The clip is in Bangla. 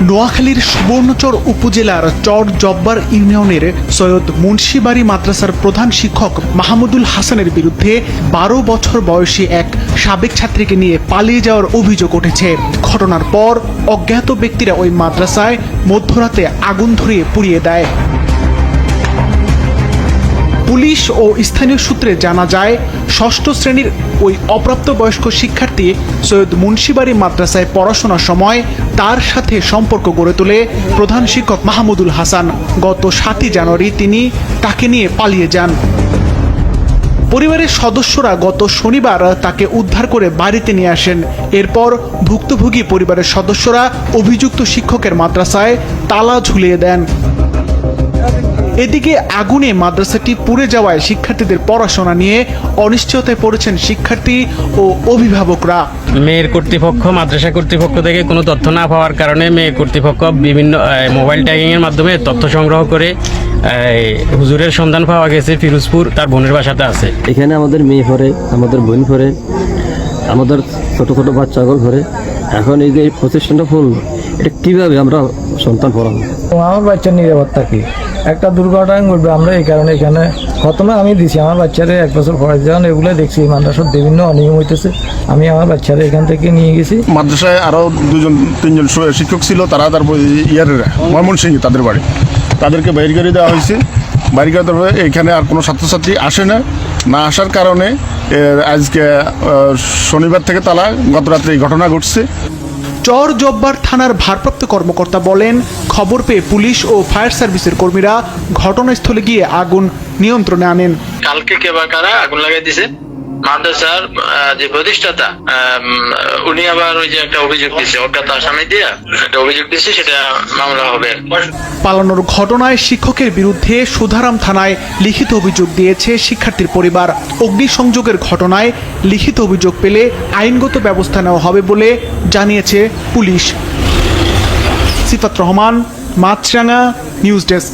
নোয়াখালীর সুবর্ণচর উপজেলার চর জব্বার ইউনিয়নের সৈয়দ মুন্সিবাড়ি মাদ্রাসার প্রধান শিক্ষক মাহমুদুল হাসানের বিরুদ্ধে বারো বছর বয়সী এক সাবেক ছাত্রীকে নিয়ে পালিয়ে যাওয়ার অভিযোগ উঠেছে। ঘটনার পর অজ্ঞাত ব্যক্তিরা ওই মাদ্রাসায় মধ্যরাতে আগুন ধরিয়ে পুড়িয়ে দেয়। পুলিশ ও স্থানীয় সূত্রে জানা যায়, ষষ্ঠ শ্রেণির ওই অপ্রাপ্তবয়স্ক শিক্ষার্থী সৈয়দ মুন্সিবাড়ি মাদ্রাসায় পড়াশোনার সময় তার সাথে সম্পর্ক গড়ে তোলে প্রধান শিক্ষক মাহমুদুল হাসান। গত সাতই জানুয়ারি তিনি তাকে নিয়ে পালিয়ে যান। পরিবারের সদস্যরা গত শনিবার তাকে উদ্ধার করে বাড়িতে নিয়ে আসেন। এরপর ভুক্তভোগী পরিবারের সদস্যরা অভিযুক্ত শিক্ষকের মাদ্রাসায় তালা ঝুলিয়ে দেন। এদিকে আগুনে মাদ্রাসাটি পুড়ে যাওয়ায় শিক্ষার্থীদের পড়াশোনা নিয়ে অনিশ্চয়তায় পড়েছেন শিক্ষার্থী ও অভিভাবকরা। মেয়ের কর্তৃপক্ষ মাদ্রাসা কর্তৃপক্ষ থেকে কোনো তথ্য না পাওয়ার কারণে মেয়ে কর্তৃপক্ষ বিভিন্ন মোবাইল ট্যাগিং এর মাধ্যমে তথ্য সংগ্রহ করে হুজুরের সন্ধান পাওয়া গেছে ফিরোজপুর তার বোনের বাসাতে আছে। এখানে আমাদের মেয়ে পড়ে আমাদের বোন পড়ে আমাদের ছোট ছোট বাচ্চাগুলো পড়ে। এখন এই যে এই প্রতিষ্ঠানটা ফুল এটা কীভাবে আমরা সন্তান পড়াবো আমার বাচ্চার নিরাপত্তা কি? একটা দুর্ঘটনা ঘটবে আমরা এই কারণে এখানে প্রথমে আমি দিছি। আমার বাচ্চারে এক বছর পরে যখন এগুলো দেখছি মাদ্রাসার বিভিন্ন অনিয়ম হইতেছে। আমি আমার বাচ্চারে এখান থেকে নিয়ে গেছি। মাদ্রাসায় আরও দুজন তিনজন শিক্ষক ছিল তারা তারপর ইয়ারেরা ময়মনসিংহ তাদের বাড়ি। তাদেরকে বাইর করে দেওয়া হয়েছে। বাইর তরফে এইখানে এখানে আর কোনো ছাত্রছাত্রী আসে না। না আসার কারণে আজকে শনিবার থেকে তালা গত রাত্রে এই ঘটনা ঘটছে। চর জব্বার থানার ভারপ্রাপ্ত কর্মকর্তা বলেন খবর পেয়ে পুলিশ ও ফায়ার সার্ভিসের কর্মীরা ঘটনাস্থলে গিয়ে আগুন নিয়ন্ত্রণে আনেন। কালকে কেবা কারা আগুন লাগাই দিছে? মাদ্রাসার যে প্রতিষ্ঠাতা উনি আবার ওই যে একটা অভিযোগ দিছে ওটা তো আসামি একটা অভিযোগ দিছে, সেটা মামলা হবে। পালানোর ঘটনায় শিক্ষকের বিরুদ্ধে সুধারাম থানায় লিখিত অভিযোগ দিয়েছে শিক্ষার্থীর পরিবার। অগ্নিসংযোগের ঘটনায় লিখিত অভিযোগ পেলে আইনগত ব্যবস্থা নেওয়া হবে বলে জানিয়েছে police. Sifat Rahman Maasranga news desk.